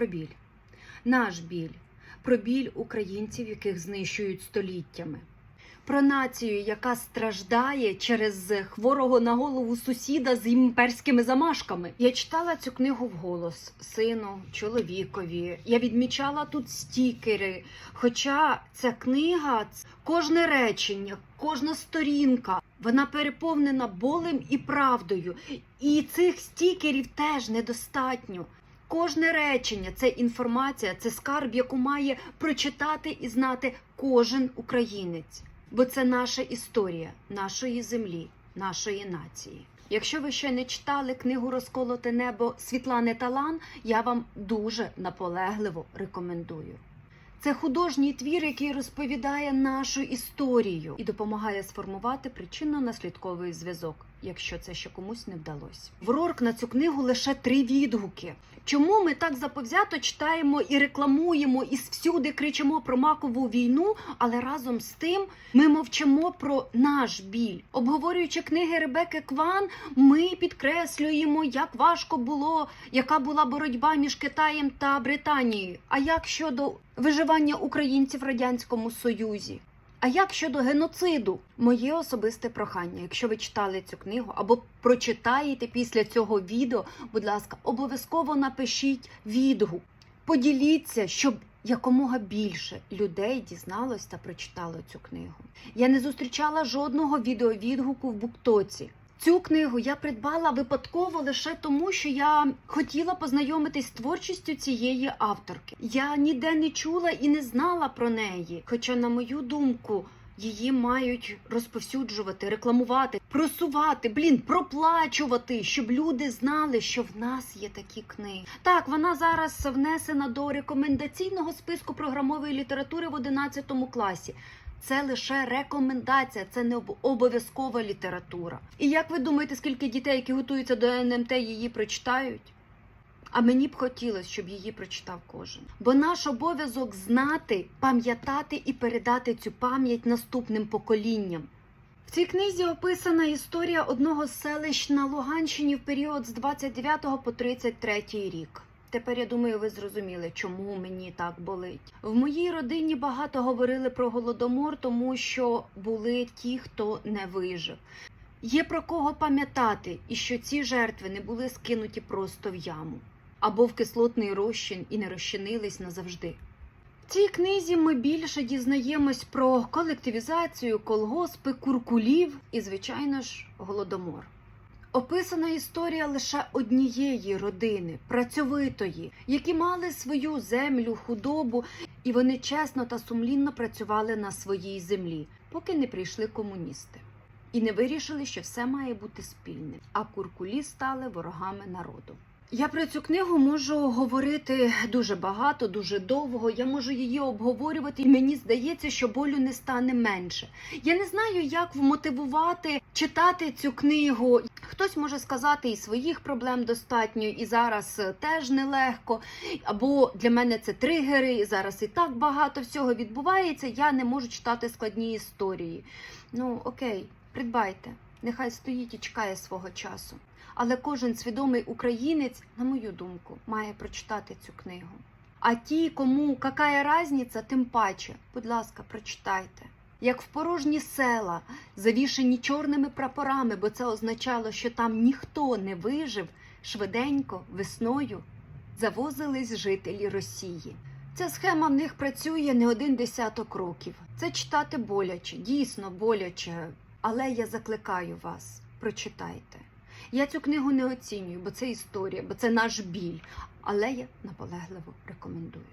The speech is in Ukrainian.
про біль, наш біль, про біль українців, яких знищують століттями. Про націю, яка страждає через хворого на голову сусіда з імперськими замашками. Я читала цю книгу вголос сину, чоловікові. Я відмічала тут стікери. Хоча ця книга, кожне речення, кожна сторінка, вона переповнена болем і правдою. І цих стікерів теж недостатньо. Кожне речення це інформація, це скарб, яку має прочитати і знати кожен українець. Бо це наша історія нашої землі, нашої нації. Якщо ви ще не читали книгу Розколоте небо Світлани Талан, я вам дуже наполегливо рекомендую. Це художній твір, який розповідає нашу історію і допомагає сформувати причинно-наслідковий зв'язок, якщо це ще комусь не вдалося. В Рорк на цю книгу лише три відгуки. Чому ми так заповзято читаємо і рекламуємо, і всюди кричимо про макову війну, але разом з тим ми мовчимо про наш біль. Обговорюючи книги Ребекки Кван, ми підкреслюємо, як важко було, яка була боротьба між Китаєм та Британією. А як щодо виживання українців в радянському союзі? А як щодо геноциду? Моє особисте прохання, якщо ви читали цю книгу або прочитаєте після цього відео, будь ласка, обов'язково напишіть відгук. Поділіться, щоб якомога більше людей дізналось та прочитало цю книгу. Я не зустрічала жодного відеовідгуку в Буктоці. Цю книгу я придбала випадково лише тому, що я хотіла познайомитись з творчістю цієї авторки. Я ніде не чула і не знала про неї. Хоча, на мою думку, її мають розповсюджувати, рекламувати, просувати, блін, проплачувати, щоб люди знали, що в нас є такі книги. Так, вона зараз внесена до рекомендаційного списку програмової літератури в 11 класі. Це лише рекомендація, це не обов'язкова література. І як ви думаєте, скільки дітей, які готуються до НМТ, її прочитають? А мені б хотілося, щоб її прочитав кожен. Бо наш обов'язок знати, пам'ятати і передати цю пам'ять наступним поколінням. В цій книзі описана історія одного селищ на Луганщині в період з 29 по 33 рік. Тепер я думаю, ви зрозуміли, чому мені так болить. В моїй родині багато говорили про голодомор, тому що були ті, хто не вижив. Є про кого пам'ятати, і що ці жертви не були скинуті просто в яму або в кислотний розчин і не розчинились назавжди. В цій книзі ми більше дізнаємось про колективізацію, колгоспи, куркулів і, звичайно ж, голодомор. Описана історія лише однієї родини, працьовитої, які мали свою землю, худобу, і вони чесно та сумлінно працювали на своїй землі, поки не прийшли комуністи. І не вирішили, що все має бути спільним, а куркулі стали ворогами народу. Я про цю книгу можу говорити дуже багато, дуже довго. Я можу її обговорювати, і мені здається, що болю не стане менше. Я не знаю, як вмотивувати читати цю книгу. Хтось може сказати, і своїх проблем достатньо, і зараз теж нелегко. Або для мене це тригери, і зараз і так багато всього відбувається. Я не можу читати складні історії. Ну окей, придбайте. Нехай стоїть і чекає свого часу. Але кожен свідомий українець, на мою думку, має прочитати цю книгу. А ті, кому какая разниця, тим паче, будь ласка, прочитайте. Як в порожні села, завішені чорними прапорами, бо це означало, що там ніхто не вижив, швиденько, весною завозились жителі Росії. Ця схема в них працює не один десяток років. Це читати боляче, дійсно боляче. Але я закликаю вас, прочитайте. Я цю книгу не оцінюю, бо це історія, бо це наш біль. Але я наполегливо рекомендую.